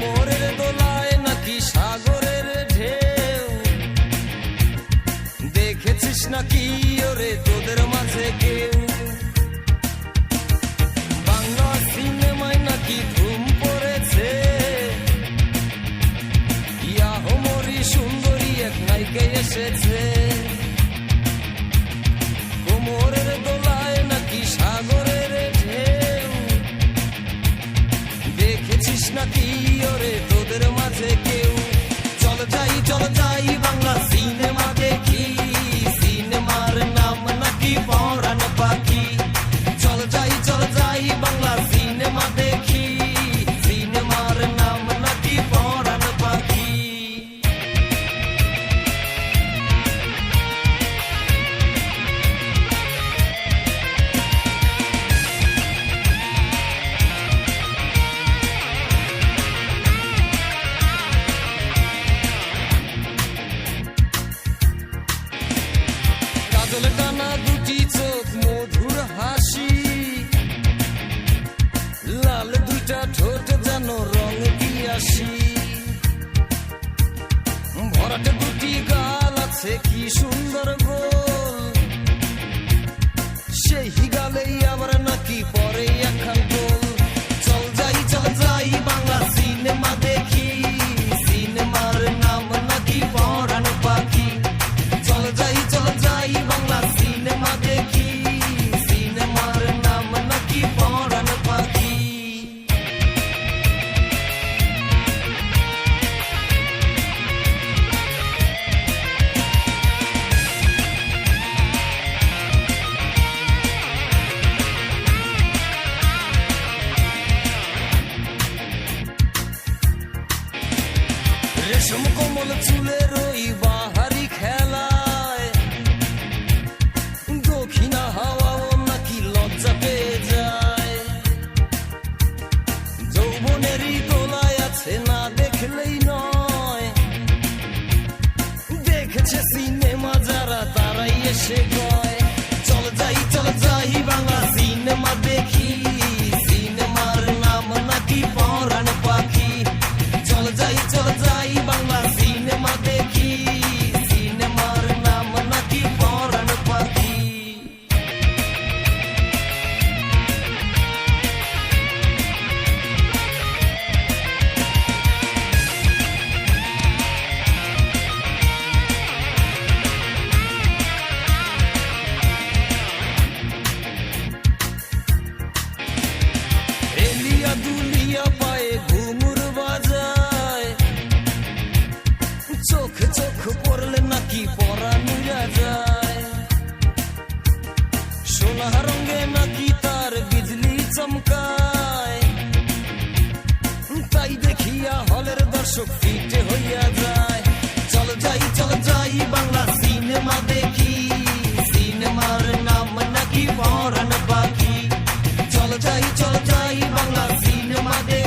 কোমরের দোলায় নাকি সাগরের ঢেউ? দেখেছিস নাকি ওরে তোদের মাঝে কেউ? বাংলা সিনেমায় নাকি ধুম পড়েছে? ইয়া হোমরি সুন্দরী এক নায়িকা এসেছে। কাজল টানা দুটি চোখ মধুর হাসি লাল দুটা ঠোঁট যেন রং দুটি গাল আছে কি সুন্দর গোল রেশম চুলের ওই বাহারি খেলায় দক্ষিণা হাওয়াও নাকি লজ্জা পেয়ে যায় যৌবনেরই দোলায় আছে না দেখলেই নয় দেখেছে সিনেমা যারা তারাই এসে কয় চল যাই চল যাই বাংলা সিনেমা দেখি নাকি পরা নুরা যায়? সোনা রঙে নাকি তার বিজলি চমকায়? তাই দেখিয়া হলের দর্শক ফিটে হইয়া যায়। চল যাই চল যাই, বাংলা সিনেমা দেখি। সিনেমার নাম নাকি পরাণ পাখি চল যাই চল যাই, বাংলা সিনেমা দেখি।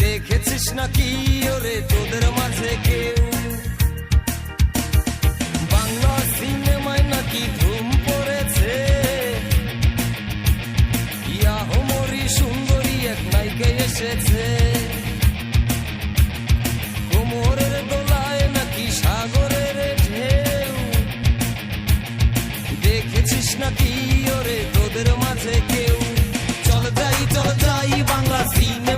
দেখেছিস নাকি ওরে তোদের মাঝে কেউ বাংলা সিনেমায় নাকি ধুম পড়েছে ইয়া হোমরি সুন্দরী এক নায়িকা এসেছে নাকি ওরে তোদের মাঝে কেউ। চল যাই চল যাই বাংলা সিং